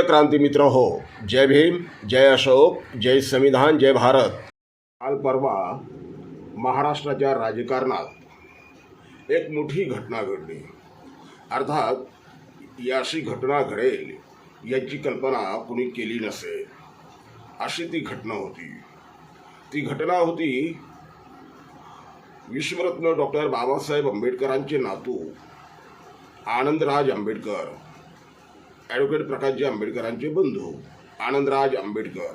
प्रिय क्रांती मित्र हो जय भीम जय अशोक जय संविधान जय भारत. काल परवा महाराष्ट्राच्या राजकारणात एक मोठी घटना घडली. अर्थात ही अशी घटना घडेल याची कल्पना कुणी केली नसेल. अशी ती घटना होती. ती घटना होती विश्वरत्न डॉक्टर बाबासाहेब आंबेडकरांचे नातू आनंदराज आंबेडकर. ॲडव्होकेट प्रकाशजी आंबेडकरांचे बंधू आनंदराज आंबेडकर.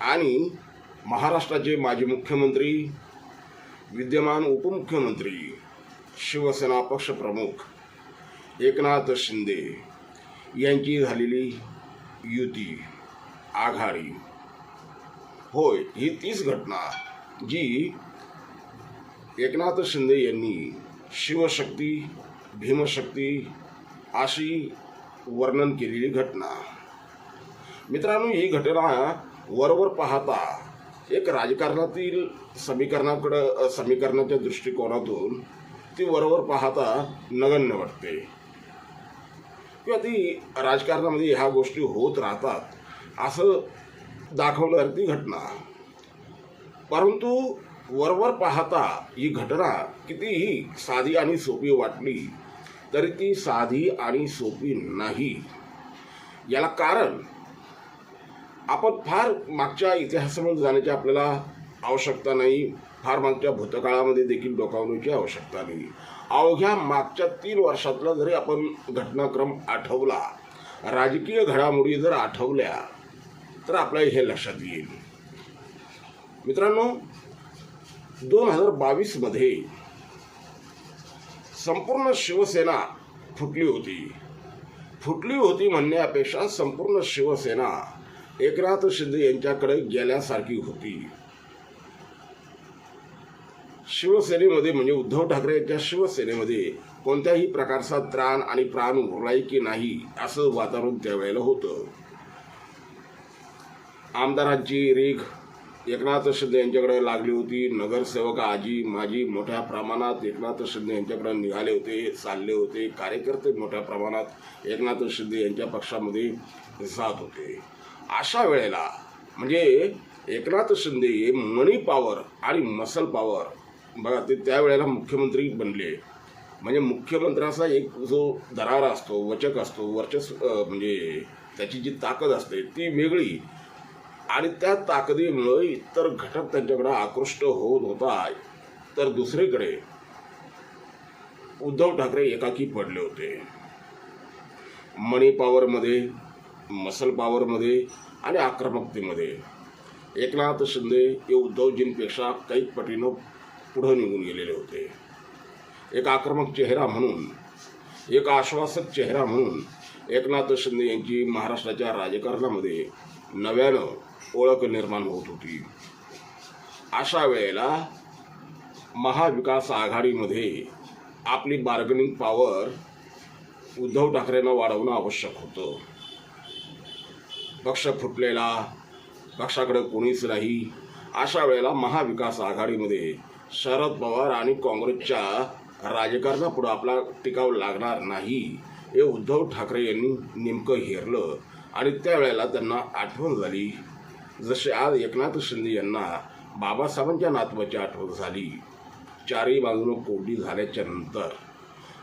आणि महाराष्ट्राचे माजी मुख्यमंत्री विद्यमान उपमुख्यमंत्री शिवसेना पक्षप्रमुख एकनाथ शिंदे यांची झालेली युती आघाडी. होय ही तीच घटना जी एकनाथ शिंदे यांनी शिवशक्ती भीमशक्ती अशी वर्णन केलेली घटना. मित्रांनो ही घटना वरवर पाहता एक राजकारणातील समीकरणाकडं समीकरणाच्या दृष्टिकोनातून ती वरवर पाहता नगण्य वाटते. किंवा ती राजकारणामध्ये ह्या गोष्टी होत राहतात असं दाखवणारी ती घटना. परंतु वरवर पाहता ही घटना कितीही साधी आणि सोपी वाटली तरी ती साधी आणि सोपी नाही. याला कारण आपण फार मागच्या इतिहासामध्ये जाण्याची आपल्याला आवश्यकता नाही फार मागच्या भूतकाळामध्ये देखील डोकावण्याची आवश्यकता नाही. अवघ्या मागच्या तीन वर्षातला जरी आपण घटनाक्रम आठवला राजकीय घडामोडी जर आठवल्या तर आपल्याला हे लक्षात येईल. मित्रांनो दोन हजार बावीसमध्ये संपूर्ण शिवसेना फुटली होती. फुटली होती म्हणण्यापेक्षा संपूर्ण शिवसेना एकनाथ शिंदे यांच्याकडे गेल्यासारखी होती. शिवसेनेमध्ये म्हणजे उद्धव ठाकरे यांच्या शिवसेनेमध्ये कोणत्याही प्रकारचा त्राण आणि प्राण उरलाय की नाही असं वातावरण त्यावेळेला होतं. आमदारांची रीख एकनाथ शिंदे यांच्याकडे लागली होती. नगरसेवक आजी माजी मोठ्या प्रमाणात एकनाथ शिंदे यांच्याकडे निघाले होते चालले होते. कार्यकर्ते मोठ्या प्रमाणात एकनाथ शिंदे यांच्या पक्षामध्ये जात होते. अशा वेळेला म्हणजे एकनाथ शिंदे मनी पॉवर आणि मसल पॉवर बघा ते त्यावेळेला मुख्यमंत्री बनले. म्हणजे मुख्यमंत्र्याचा एक जो दरारा असतो वचक असतो वर्चस्व म्हणजे त्याची जी ताकद असते ती वेगळी. आणि त्या ताकदीमुळे इतर घटक त्यांच्याकडे आकृष्ट होत होता तर दुसरीकडे उद्धव ठाकरे एकाकी पडले होते. मनी पॉवरमध्ये मसल पॉवरमध्ये आणि आक्रमकतेमध्ये. एकनाथ शिंदे हे उद्धवजींपेक्षा कैक पटीनं पुढं निघून गेलेले होते. एक आक्रमक चेहरा म्हणून एक आश्वासक चेहरा म्हणून एकनाथ शिंदे यांची महाराष्ट्राच्या राजकारणामध्ये नव्यानं ओळख निर्माण होत होती. अशा वेळेला महाविकास आघाडीमध्ये आपली बार्गनिंग पॉवर उद्धव ठाकरेंना वाढवणं आवश्यक होतं. पक्ष फुटलेला पक्षाकडे कोणीच नाही. अशा वेळेला महाविकास आघाडीमध्ये शरद पवार आणि काँग्रेसच्या राजकारणापुढं आपला टिकाव लागणार नाही हे उद्धव ठाकरे यांनी नेमकं हेरलं आणि त्यावेळेला त्यांना आठवण झाली. जसे आज एकनाथ शिंदे यांना बाबासाहेबांच्या नातवाची आठवण झाली चारही बाजूनं कोरडी झाल्याच्यानंतर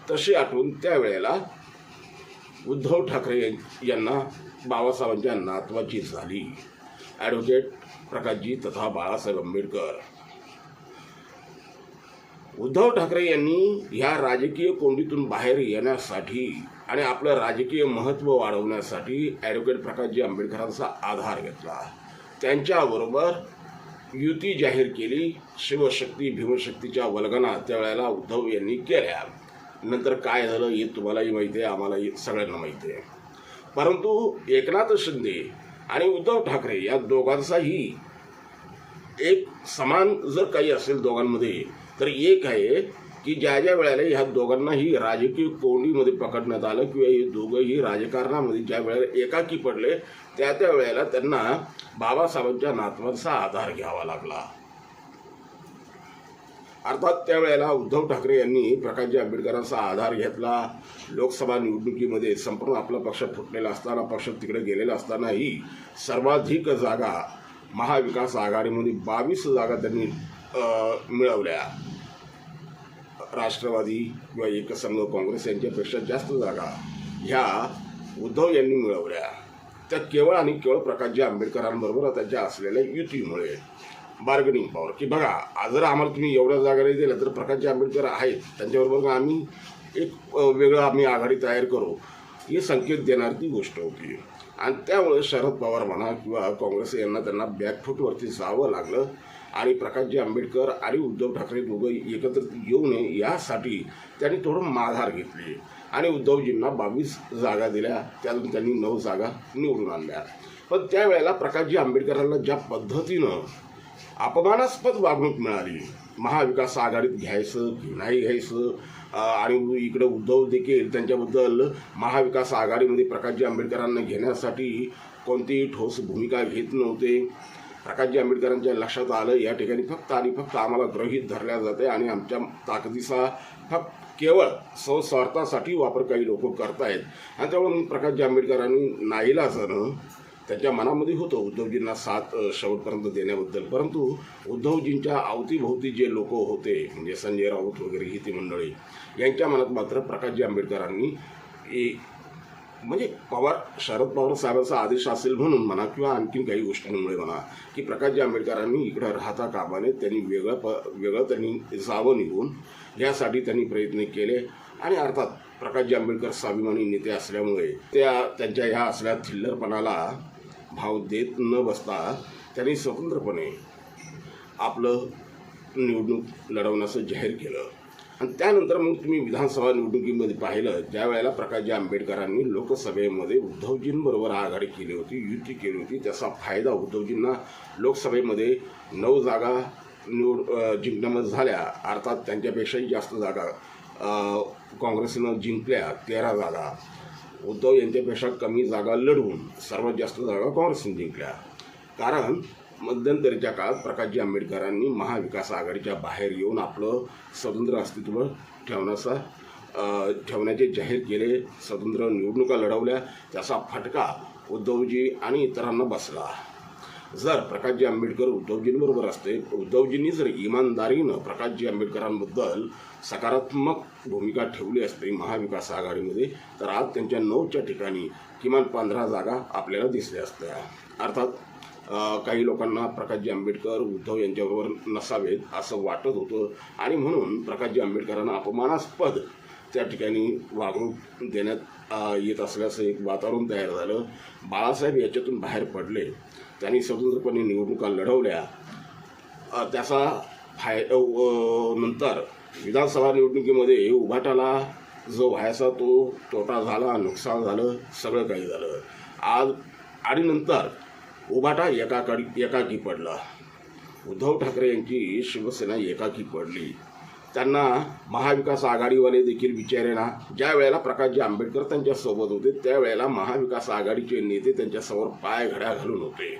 तशी आठवण त्यावेळेला उद्धव ठाकरे यांना बाबासाहेबांच्या नातवाची झाली. ॲडव्होकेट प्रकाशजी तथा बाळासाहेब आंबेडकर. उद्धव ठाकरे यांनी ह्या राजकीय कोंडीतून बाहेर येण्यासाठी आणि आपलं राजकीय महत्त्व वाढवण्यासाठी ॲडव्होकेट प्रकाशजी आंबेडकरांचा आधार घेतला. त्यांच्याबरोबर युती जाहीर केली. शिवशक्ती भीमशक्तीच्या वल्गना त्यावेळेला उद्धव यांनी केल्या. नंतर काय झालं हे तुम्हालाही माहिती आहे आम्हालाही सगळ्यांना माहिती आहे. परंतु एकनाथ शिंदे आणि उद्धव ठाकरे या दोघांचाही एक समान जर काही असेल दोघांमध्ये तर एक आहे की ज्या ज्या वेळेला ह्या दोघांनाही राजकीय कोंडीमध्ये पकडण्यात आलं किंवा हे दोघंही राजकारणामध्ये ज्या वेळेला एकाकी पडले त्या त्या वेळेला त्यांना बाबासाहेबांच्या नातवांचा आधार घ्यावा लागला. अर्थात त्यावेळेला उद्धव ठाकरे यांनी प्रकाशजी आंबेडकरांचा आधार घेतला. लोकसभा निवडणुकीमध्ये संपूर्ण आपला पक्ष फुटलेला असताना पक्ष तिकडे गेलेला असतानाही सर्वाधिक जागा महाविकास आघाडीमध्ये बावीस जागा त्यांनी मिळवल्या. राष्ट्रवादी किंवा एकसंघ काँग्रेस यांच्यापेक्षा जास्त जागा ह्या उद्धव यांनी मिळवल्या. त्या केवळ आणि केवळ प्रकाशजी आंबेडकरांबरोबर त्यांच्या असलेल्या युतीमुळे. बार्गेनिंग पॉवर की बघा आज जर आम्हाला तुम्ही एवढ्या जागा नाही दिल्या तर प्रकाशजी आंबेडकर आहेत. त्यांच्याबरोबर आम्ही एक वेगळं आम्ही आघाडी तयार करू. हे संकेत देणार ती गोष्ट होती. आणि त्यामुळे शरद पवार म्हणा किंवा काँग्रेस यांना त्यांना बॅकफूटवरती जावं लागलं. आणि प्रकाशजी आंबेडकर आणि उद्धव ठाकरे दोघं एकत्रित येऊ नये यासाठी त्यांनी थोडं माघार घेतली. आणि उद्धवजींना बावीस जागा दिल्या. त्यातून त्यांनी नऊ जागा निवडून आणल्या. पण त्यावेळेला प्रकाशजी आंबेडकरांना ज्या पद्धतीनं अपमानास्पद वागणूक मिळाली महाविकास आघाडीत घ्यायचं की नाही घ्यायचं आणि इकडे उद्धव देखील त्यांच्याबद्दल महाविकास आघाडीमध्ये प्रकाशजी आंबेडकरांना घेण्यासाठी कोणतीही ठोस भूमिका घेत नव्हते. प्रकाशजी आंबेडकरांच्या लक्षात आलं या ठिकाणी फक्त आणि फक्त आम्हाला ग्रहित धरल्या जाते आणि आमच्या ताकदीचा फक्त केवळ स्वस्वार्थासाठी वापर काही लोक करतायत. आणि त्यामुळे प्रकाशजी आंबेडकरांनी नाहीला असं त्यांच्या मनामध्ये होतं. उद्धवजींना साथ शेवटपर्यंत देण्याबद्दल. परंतु उद्धवजींच्या अवतीभोवती जे लोक होते म्हणजे संजय राऊत वगैरे ही ती मंडळी यांच्या मनात मात्र प्रकाशजी आंबेडकरांनी ए- म्हणजे पवार शरद पवार साहेबांचा आदेश असेल म्हणून म्हणा किंवा आणखीन काही गोष्टींमुळे म्हणा की प्रकाशजी आंबेडकरांनी इकडं राहता कामाने त्यांनी वेगळं प वेगळं त्यांनी जावं निघून यासाठी त्यांनी प्रयत्न केले. आणि अर्थात प्रकाशजी आंबेडकर स्वाभिमानी नेते असल्यामुळे त्या त्यांच्या ह्या असल्या थिल्लरपणाला भाव देत न बसता त्यांनी स्वतंत्रपणे आपलं निवडणूक लढवण्याचं जाहीर केलं. आणि त्यानंतर मग तुम्ही विधानसभा निवडणुकीमध्ये पाहिलं ज्या वेळेला प्रकाशजी आंबेडकरांनी लोकसभेमध्ये उद्धवजींबरोबर आघाडी केली होती युती केली होती त्याचा फायदा उद्धवजींना लोकसभेमध्ये नऊ जागा निवड जिंकण्यामध्ये झाल्या. अर्थात त्यांच्यापेक्षाही जास्त जागा काँग्रेसनं जिंकल्या तेरा जागा. उद्धव यांच्यापेक्षा कमी जागा लढवून सर्वात जास्त जागा काँग्रेसने जिंकल्या. कारण मध्यंतरीच्या काळात प्रकाशजी आंबेडकरांनी महाविकास आघाडीच्या बाहेर येऊन आपलं स्वतंत्र अस्तित्व ठेवण्याचा ठेवण्याचे जाहीर केले स्वतंत्र निवडणुका लढवल्या त्याचा फटका उद्धवजी आणि इतरांना बसला. जर प्रकाशजी आंबेडकर उद्धवजींबरोबर असते उद्धवजींनी जर इमानदारीनं प्रकाशजी आंबेडकरांबद्दल सकारात्मक भूमिका ठेवली असते महाविकास आघाडीमध्ये तर आज त्यांच्या नऊच्या ठिकाणी किमान पंधरा जागा आपल्याला दिसल्या असत्या. अर्थात काही लोकांना प्रकाशजी आंबेडकर उद्धव यांच्याबरोबर नसावेत असं वाटत होतं. आणि म्हणून प्रकाशजी आंबेडकरांना अपमानास्पद त्या ठिकाणी वागणूक देण्यात येत असल्याचं एक वातावरण तयार झालं. बाळासाहेब याच्यातून बाहेर पडले. त्यांनी स्वतंत्रपणे निवडणुका लढवल्या. त्याचा फाय नंतर विधानसभा निवडणुकीमध्ये उभाटाला जो व्हायचा तो तोटा झाला नुकसान झालं सगळं काही झालं. आज आणि नंतर उभाटा एकाकडे एकाकी पडला. उद्धव ठाकरे यांची शिवसेना एकाकी पडली. त्यांना महाविकास आघाडीवाले देखील विचारेना ज्या वेळेला प्रकाशजी आंबेडकर त्यांच्यासोबत होते त्यावेळेला महाविकास आघाडीचे नेते त्यांच्यासमोर पाय घड्या घालून होते.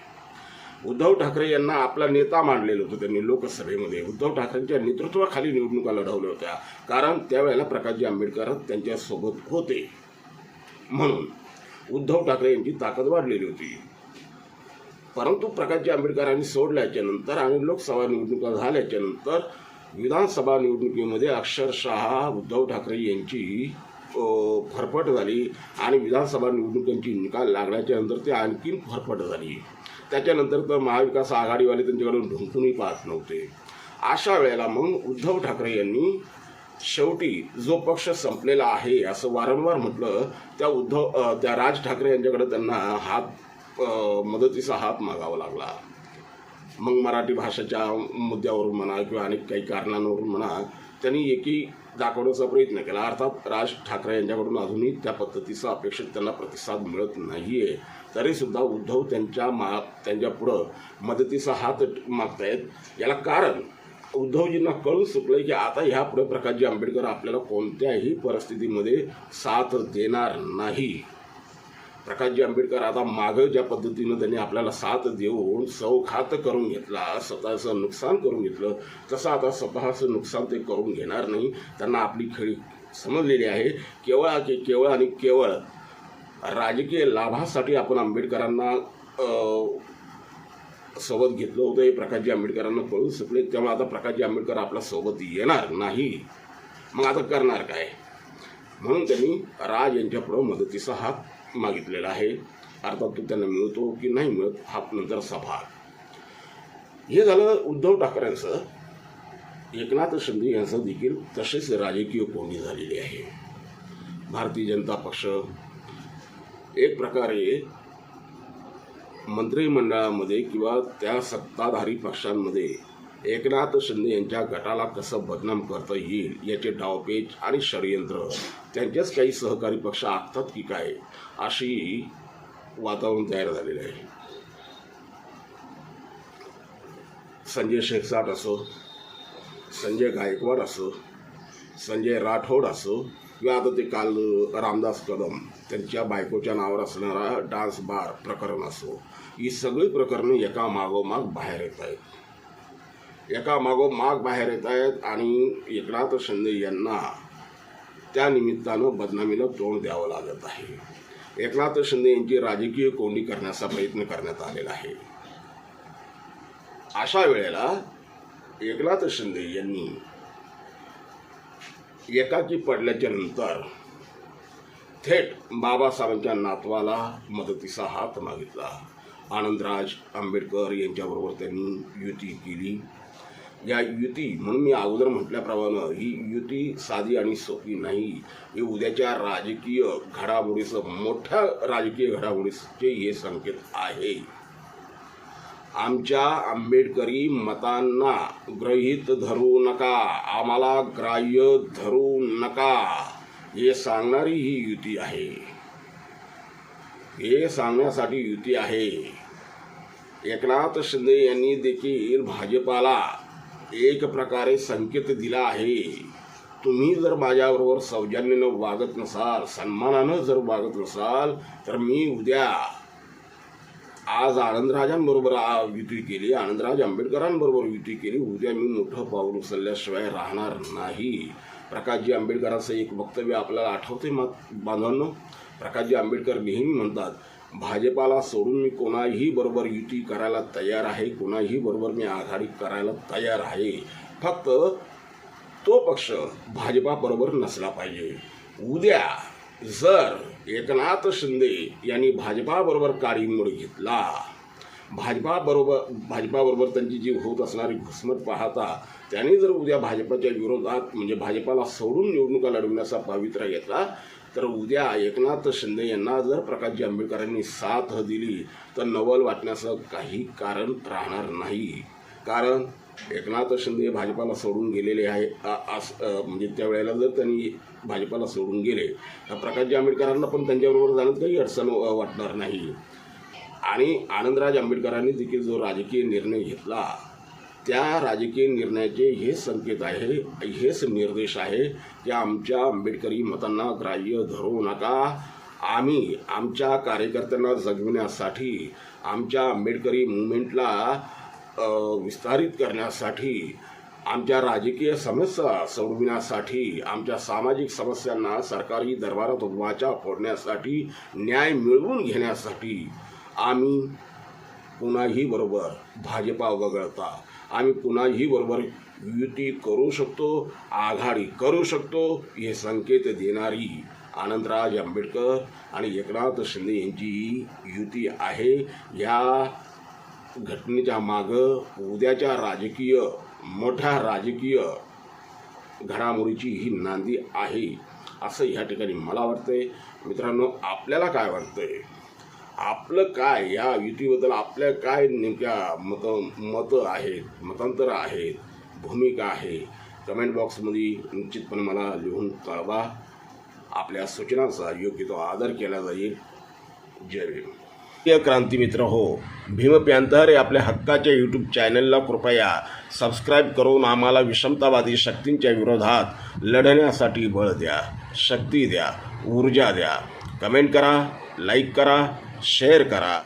उद्धव ठाकरे यांना आपला नेता मानलेलं होतं त्यांनी लोकसभेमध्ये. उद्धव ठाकरेंच्या नेतृत्वाखाली निवडणुका लढवल्या होत्या. कारण त्यावेळेला प्रकाशजी आंबेडकर त्यांच्यासोबत होते. म्हणून उद्धव ठाकरे यांची ताकद वाढलेली होती. परंतु प्रकाशजी आंबेडकरांनी सोडल्याच्या नंतर आणि लोकसभा निवडणुका झाल्याच्यानंतर विधानसभा निवडणुकीमध्ये अक्षरशः उद्धव ठाकरे यांची फरफट झाली आणि विधानसभा निवडणुकांची निकाल लागल्याच्या नंतर ते आणखीन फरफट झाली. त्याच्यानंतर तर महाविकास आघाडीवाले त्यांच्याकडून ढुंकूनही पाहत नव्हते. अशा वेळेला मग उद्धव ठाकरे यांनी शेवटी जो पक्ष संपलेला आहे असं वारंवार म्हटलं त्या उद्धव त्या राज ठाकरे यांच्याकडे त्यांना हात मदतीचा हात मागावा लागला. मग मराठी भाषेच्या मुद्द्यावरून म्हणा किंवा अनेक काही कारणांवरून म्हणा त्यांनी एकी दाखवण्याचा प्रयत्न केला. अर्थात राज ठाकरे यांच्याकडून अजूनही त्या पद्धतीचा अपेक्षित त्यांना प्रतिसाद मिळत नाही आहे तरीसुद्धा उद्धव त्यांच्या मा त्यांच्या पुढं मदतीचा हात मागतायत. याला कारण उद्धवजींना कळून चुकलं की आता ह्या पुढे प्रकाशजी आंबेडकर आपल्याला कोणत्याही परिस्थितीमध्ये साथ देणार नाही. प्रकाशजी आंबेडकर आता मागं ज्या पद्धतीनं त्यांनी आपल्याला साथ देऊन सौखात करून घेतला स्वतःचं नुकसान करून घेतलं तसं आता स्वतःचं नुकसान ते करून घेणार नाही. त्यांना आपली खेळी समजलेली आहे. केवळ केवळ आणि केवळ राजकीय लाभासाठी आपण आंबेडकरांना सोबत घेतलं होतं. हे प्रकाशजी आंबेडकरांना कळून शकले त्यामुळे आता प्रकाशजी आंबेडकर आपल्यासोबत येणार नाही. मग आता करणार काय? म्हणून त्यांनी राज यांच्यापुढं मदतीचा हात मागितलेला आहे. अर्थात तो त्यांना मिळतो की नाही मिळत हा नंतर सभा हे झालं उद्धव ठाकरेंचं. एकनाथ शिंदे यांचं देखील तसेच राजकीय कोंडी झालेली आहे. भारतीय जनता पक्ष. एक प्रकारे मंत्रिमंडळामध्ये किंवा त्या सत्ताधारी पक्षांमध्ये एकनाथ शिंदे यांच्या गटाला कसं बदनाम करता येईल याचे डावपेच आणि षडयंत्र त्यांचेच काही सहकारी पक्ष आखतात की काय अशी वातावरण तयार झालेलं आहे. संजय शेखसाट असो संजय गायकवाड असो संजय राठोड असो किंवा आता ते काल रामदास कदम त्यांच्या बायकोच्या नावावर असणारा डान्स बार प्रकरण असो ही सगळी प्रकरणं एका मागोमाग बाहेर येत आहेत. एका मागोमाग बाहेर येत आहेत आणि एकनाथ शिंदे यांना त्या निमित्तानं बदनामीला तोंड द्यावं लागत आहे. एकनाथ शिंदे यांची राजकीय कोंडी करण्याचा प्रयत्न करण्यात आलेला आहे. अशा वेळेला एकनाथ शिंदे यांनी एकाकी पडल्याच्या नंतर थेट बाबासाहेबांच्या नातवाला मदतीचा हात मागितला. आनंदराज आंबेडकर यांच्याबरोबर त्यांनी युती केली. या युती म्हणून मी अगोदर म्हटल्याप्रमाणे ही युती साधी आणि सोपी नाही. हे उद्याच्या राजकीय घडामोडीचं मोठ्या राजकीय घडामोडीचे हे संकेत आहे. आमच्या आंबेडकरी मतांना ग्रहित धरू नका आम्हाला ग्राह्य धरू नका. हे सांगणारी ही युती आहे. हे सांगण्यासाठी युती आहे. एकनाथ शिंदे यांनी देखील भाजपाला एक प्रकारे संकेत दिला आहे. तुम्ही जर माझ्याबरोबर सौजन्यानं वागत नसाल सन्मानानं जर वागत नसाल तर मी उद्या आज आनंदराजांबरोबर युती केली आनंदराज आंबेडकरांबरोबर युती केली उद्या मी मोठं पाऊल उचलल्याशिवाय राहणार नाही. प्रकाशजी आंबेडकरांचं एक वक्तव्य आपल्याला आठवते मा बांधवांनो? प्रकाशजी आंबेडकर नेहमी म्हणतात भाजपाला सोडून मी कोणाही बरोबर युती करायला तयार आहे कोणाही बरोबर मी आघाडी करायला तयार आहे. फक्त तो पक्ष भाजपाबरोबर नसला पाहिजे. उद्या जर एकनाथ शिंदे यांनी भाजपाबरोबर काडीमोड घेतला भाजपाबरोबर भाजपाबरोबर त्यांची जी होत असणारी घुसमट पाहता त्यांनी जर उद्या भाजपाच्या विरोधात म्हणजे भाजपाला सोडून निवडणुका लढवण्याचा पावित्रा घेतला तर उद्या एकनाथ शिंदे यांना जर प्रकाशजी आंबेडकरांनी साथ दिली तर नवल वाटण्याचं काही कारण राहणार नाही. कारण एकनाथ शिंदे भाजपाला सोडून गेलेले आहे आस म्हणजे त्यावेळेला जर त्यांनी भाजपाला सोडून गेले तर प्रकाशजी आंबेडकरांना पण त्यांच्याबरोबर जाण्यात काही अडचण वाटणार नाही. आणि आनंदराज आंबेडकरांनी देखील जो राजकीय निर्णय घेतला त्या राजकीय निर्णयाचे हे संकेत आहे हेच निर्देश आहे की आमच्या आंबेडकरी मतांना ग्राह्य धरू नका. आम्ही आमच्या कार्यकर्त्यांना जगविण्यासाठी आमच्या आंबेडकरी मुवमेंटला विस्तारित करण्यासाठी आमच्या राजकीय समस्या सोडविण्यासाठी आमच्या सामाजिक समस्यांना सरकारी दरबारात वाचा फोडण्यासाठी न्याय मिळवून घेण्यासाठी आम्ही कुणाही बरोबर भाजपा वगळता. आम्ही पुन्हाही बरोबर युती करू शकतो आघाडी करू शकतो हे संकेत देणारी आनंदराज आंबेडकर आणि एकनाथ शिंदे यांची युती आहे. या घटनेच्या मागं उद्याच्या राजकीय मोठ्या राजकीय घडामोडीची ही नांदी आहे असं ह्या ठिकाणी मला वाटतंय. मित्रांनो आपल्याला काय वाटतंय? आपलं काय? या युतीबद्दल आपल्या काय नेमक्या मत मतं आहेत मतांतरं आहेत भूमिका आहे? कमेंट बॉक्समध्ये निश्चितपणे मला लिहून कळवा. आपल्या सूचनांचा योग्य तो आदर केला जाईल. जय भीम. क्रांती मित्र हो भीम प्यांतर आपल्या हक्काच्या यूट्यूब चॅनलला कृपया सबस्क्राईब करून आम्हाला विषमतावादी शक्तींच्या विरोधात लढण्यासाठी बळ द्या शक्ती द्या ऊर्जा द्या. कमेंट करा लाईक करा शेअर करा।